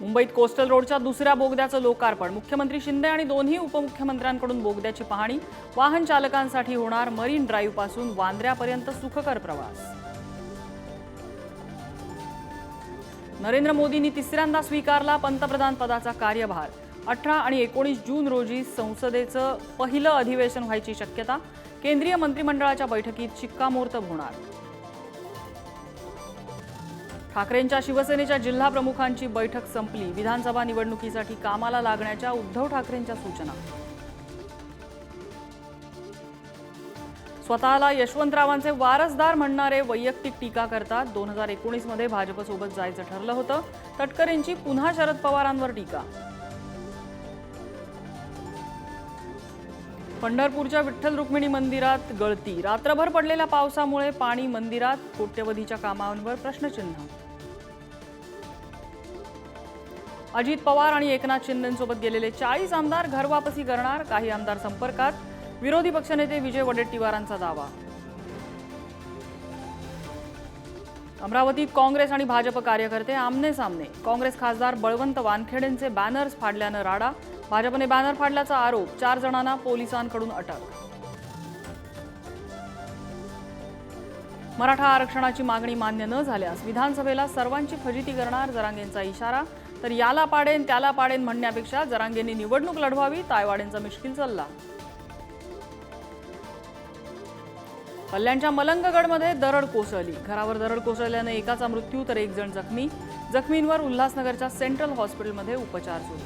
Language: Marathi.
मुंबईत कोस्टल रोडच्या दुसऱ्या बोगद्याचं लोकार्पण. मुख्यमंत्री शिंदे आणि दोन्ही उपमुख्यमंत्र्यांकडून बोगद्याची पाहणी. वाहन चालकांसाठी होणार मरीन ड्राईव्हपासून वांद्र्यापर्यंत सुखकर प्रवास. नरेंद्र मोदींनी तिसऱ्यांदा स्वीकारला पंतप्रधान पदाचा कार्यभार. अठरा आणि एकोणीस जून रोजी संसदेचं पहिलं अधिवेशन व्हायची शक्यता. केंद्रीय मंत्रिमंडळाच्या बैठकीत शिक्कामोर्तब होणार. ठाकरेंच्या शिवसेनेच्या जिल्हा प्रमुखांची बैठक संपली. विधानसभा निवडणुकीसाठी कामाला लागण्याच्या उद्धव ठाकरेंच्या सूचना. स्वतःला यशवंतरावांचे वारसदार म्हणणारे वैयक्तिक टीका करतात दोन हजार एकोणीसमध्ये भाजपसोबत जायचं ठरलं होतं. तटकरेंची पुन्हा शरद पवारांवर टीका. पंढरपूरच्या विठ्ठल रुक्मिणी मंदिरात गळती. रात्रभर पडलेल्या पावसामुळे पाणी मंदिरात कोट्यवधीच्या कामांवर प्रश्नचिन्ह. अजित पवार आणि एकनाथ शिंदेसोबत गेलेले चाळीस आमदार घरवापसी करणार काही आमदार संपर्कात. विरोधी पक्षनेते विजय वडेट्टीवारांचा दावा. अमरावतीत काँग्रेस आणि भाजप कार्यकर्ते आमने सामने. काँग्रेस खासदार बळवंत वानखेडेंचे बॅनर्स फाडल्यानं राडा. भाजपने बॅनर फाडल्याचा आरोप चार जणांना पोलिसांकडून अटक. मराठा आरक्षणाची मागणी मान्य न झाल्यास विधानसभेला सर्वांची फजिती करणार जरांगेंचा इशारा. तर याला पाडेन त्याला पाडेन म्हणण्यापेक्षा जरांगेंनी निवडणूक लढवावी तायवाडेंचा मिश्किल सल्ला. कल्याणच्या मलंगगडमध्ये दरड कोसळली. घरावर दरड कोसळल्याने एकाचा मृत्यू तर एक जण जखमी. जखमींवर उल्हासनगरच्या सेंट्रल हॉस्पिटलमध्ये उपचार सुरू.